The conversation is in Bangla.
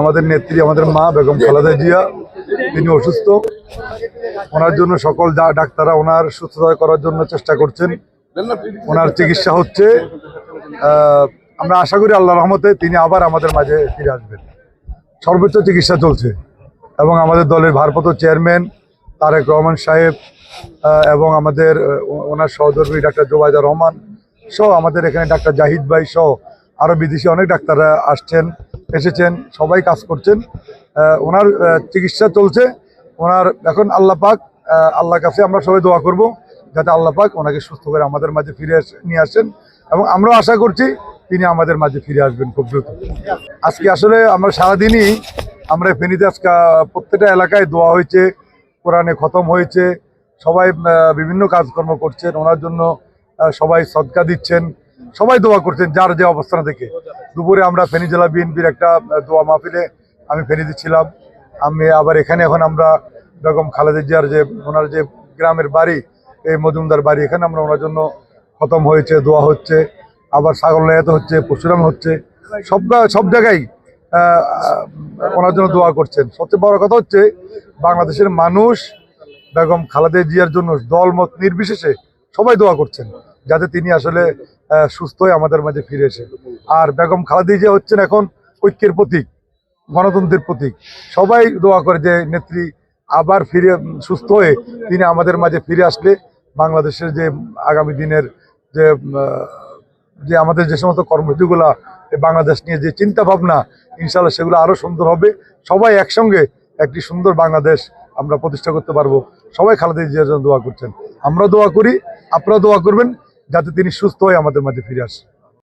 আমাদের নেত্রী, আমাদের মা বেগম খালেদা জিয়া, তিনি অসুস্থ। ওনার জন্য সকল যা ডাক্তাররা ওনার সুস্থতা করার জন্য চেষ্টা করছেন। ওনার চিকিৎসা হচ্ছে আমরা আশা করি আল্লাহ রহমতে তিনি আবার আমাদের মাঝে ফিরে আসবেন। সর্বোচ্চ চিকিৎসা চলছে এবং আমাদের দলের ভারপ্রাপ্ত চেয়ারম্যান তারেক রহমান সাহেব এবং আমাদের ওনার সহধর্মী ডাক্তার জোবায়দা রহমান সহ আমাদের এখানে ডাক্তার জাহিদ ভাই সহ আরও বিদেশি অনেক ডাক্তাররা আসছেন। এসেছেন সবাই কাজ করছেন। ওনার চিকিৎসা চলছে। ওনার এখন আল্লাহ পাক আহ, আল্লাহর কাছে আমরা সবাই দোয়া করব যাতে আল্লাহ পাক ওনাকে সুস্থ করে আমাদের মাঝে ফিরে নিয়ে আসেন। এবং আমরাও আশা করছি তিনি আমাদের মাঝে ফিরে আসবেন খুব দ্রুত। আজকে আসলে আমরা সারাদিনই আমরা ফেনীতে আজকে প্রত্যেকটা এলাকায় দোয়া হয়েছে কোরআনে খতম হয়েছে। সবাই বিভিন্ন কাজকর্ম করছেন। ওনার জন্য সবাই সদকা দিচ্ছেন। সবাই দোয়া করছেন যার যে অবস্থান থেকে দুপুরে আমরা ফেনী জেলা বিএনপির একটা দোয়া মাহফিলে আমি ফেনীতে ছিলাম। আমি আবার এখানে এখন আমরা বেগম খালেদা জিয়ার যে ওনার যে গ্রামের বাড়ি এই মজুমদার বাড়ি এখানে আমরা ওনার জন্য খতম হয়েছে দোয়া হচ্ছে। আবার ছাগল লাইয়াতে হচ্ছে পশুরাম হচ্ছে। সব সব জায়গায় ওনার জন্য দোয়া করছেন। সবচেয়ে বড় কথা হচ্ছে বাংলাদেশের মানুষ বেগম খালেদা জিয়ার জন্য দল মত নির্বিশেষে সবাই দোয়া করছেন। যাতে তিনি আসলে সুস্থ হয়ে আমাদের মাঝে ফিরে এসে। আর বেগম খালাদি যে হচ্ছেন এখন ঐক্যের প্রতীক, গণতন্ত্রের প্রতীক। সবাই দোয়া করে যে নেত্রী আবার ফিরে, সুস্থ হয়ে তিনি আমাদের মাঝে ফিরে আসলে বাংলাদেশের যে আগামী দিনের যে যে আমাদের যে সমস্ত কর্মসূচিগুলা বাংলাদেশ নিয়ে যে চিন্তা ভাবনা ইনশাল্লাহ সেগুলো আরও সুন্দর হবে। সবাই একসঙ্গে একটি সুন্দর বাংলাদেশ আমরা প্রতিষ্ঠা করতে পারব। সবাই খালেদা জিয়ার জন্য দোয়া করছেন। আমরা দোয়া করি, আপনারা দোয়া করবেন। যাতে তিনি সুস্থ হয়ে আমাদের মাঝে ফিরে আসেন।